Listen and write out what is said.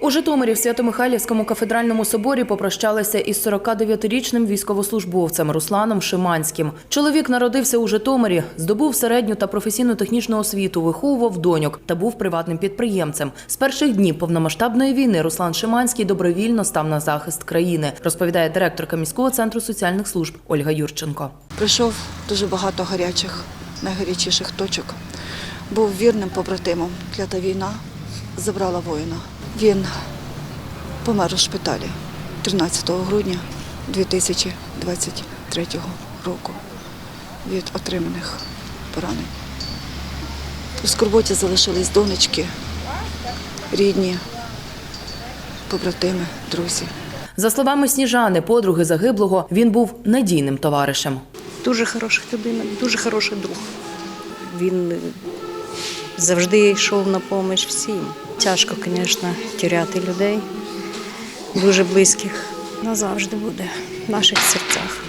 У Житомирі в Свято-Михайлівському кафедральному соборі попрощалися із 49-річним військовослужбовцем Русланом Шиманським. Чоловік народився у Житомирі, здобув середню та професійну технічну освіту, виховував доньок та був приватним підприємцем. З перших днів повномасштабної війни Руслан Шиманський добровільно став на захист країни, розповідає директорка міського центру соціальних служб Ольга Юрченко. Пройшов дуже багато гарячих, найгарячіших точок. Був вірним побратимом. Клята війна забрала воїна. Він помер у шпиталі 13 грудня 2023 року від отриманих поранень. У скорботі залишились донечки, рідні, побратими, друзі. За словами Сніжани, подруги загиблого, він був надійним товаришем. Дуже хороша людина, дуже хороший друг. Він завжди йшов на допомогу всім. Тяжко, звісно, тіряти людей, дуже близьких. Назавжди буде в наших серцях.